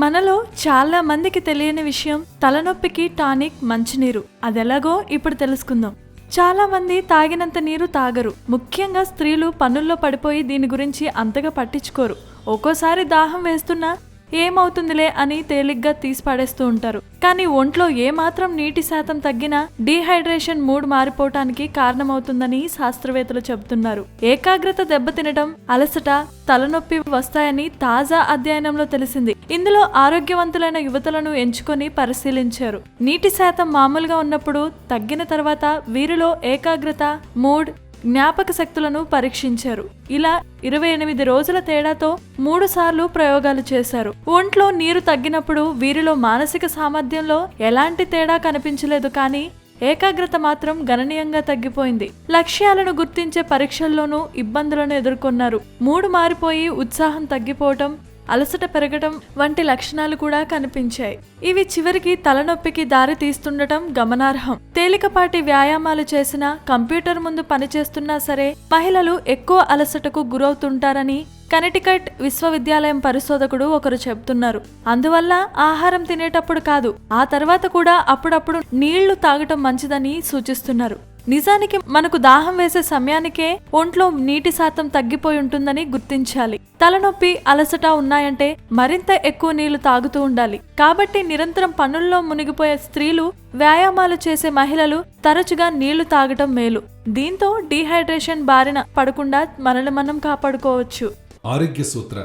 మనలో చాలా మందికి తెలియని విషయం తలనొప్పికి టానిక్ మంచినీరు. అదెలాగో ఇప్పుడు తెలుసుకుందాం. చాలా మంది తాగినంత నీరు తాగరు. ముఖ్యంగా స్త్రీలు పనుల్లో పడిపోయి దీని గురించి అంతగా పట్టించుకోరు. ఒక్కోసారి దాహం వేస్తున్నా ఏమవుతుందిలే అని తేలిగ్గా తీసిపడేస్తూ ఉంటారు. కానీ ఒంట్లో ఏమాత్రం నీటి శాతం తగ్గినా డీహైడ్రేషన్ మూడ్ మారిపోవటానికి కారణమవుతుందని శాస్త్రవేత్తలు చెబుతున్నారు. ఏకాగ్రత దెబ్బతినడం అలసట తలనొప్పి వస్తాయని తాజా అధ్యయనంలో తెలిసింది. ఇందులో ఆరోగ్యవంతులైన యువతలను ఎంచుకొని పరిశీలించారు. నీటి శాతం మామూలుగా ఉన్నప్పుడు తగ్గిన తర్వాత వీరిలో ఏకాగ్రత మూడ్ జ్ఞాపక శక్తులను పరీక్షించారు. ఇలా ఇరవై ఎనిమిది రోజుల తేడాతో మూడు సార్లు ప్రయోగాలు చేశారు. ఒంట్లో నీరు తగ్గినప్పుడు వీరిలో మానసిక సామర్థ్యంలో ఎలాంటి తేడా కనిపించలేదు కానీ ఏకాగ్రత మాత్రం గణనీయంగా తగ్గిపోయింది. లక్ష్యాలను గుర్తించే పరీక్షల్లోనూ ఇబ్బందులను ఎదుర్కొన్నారు. మూడు మారిపోయి ఉత్సాహం తగ్గిపోవటం అలసట పెరగటం వంటి లక్షణాలు కూడా కనిపించాయి. ఇవి చివరికి తలనొప్పికి దారి తీస్తుండటం గమనార్హం. తేలికపాటి వ్యాయామాలు చేసినా కంప్యూటర్ ముందు పనిచేస్తున్నా సరే మహిళలు ఎక్కువ అలసటకు గురవుతుంటారని కనెటికట్ విశ్వవిద్యాలయం పరిశోధకుడు ఒకరు చెబుతున్నారు. అందువల్ల ఆహారం తినేటప్పుడు కాదు ఆ తర్వాత కూడా అప్పుడప్పుడు నీళ్ళు తాగటం మంచిదని సూచిస్తున్నారు. నిజానికి మనకు దాహం వేసే సమయానికే ఒంట్లో నీటి శాతం తగ్గిపోయి ఉంటుందని గుర్తించాలి. తలనొప్పి అలసట ఉన్నాయంటే మరింత ఎక్కువ నీళ్ళు తాగుతూ ఉండాలి. కాబట్టి నిరంతరం పనుల్లో మునిగిపోయే స్త్రీలు వ్యాయామాలు చేసే మహిళలు తరచుగా నీళ్ళు తాగటం మేలు. దీంతో డీహైడ్రేషన్ బారిన పడకుండా మనల్ని మనం కాపాడుకోవచ్చు. ఆరోగ్య సూత్ర.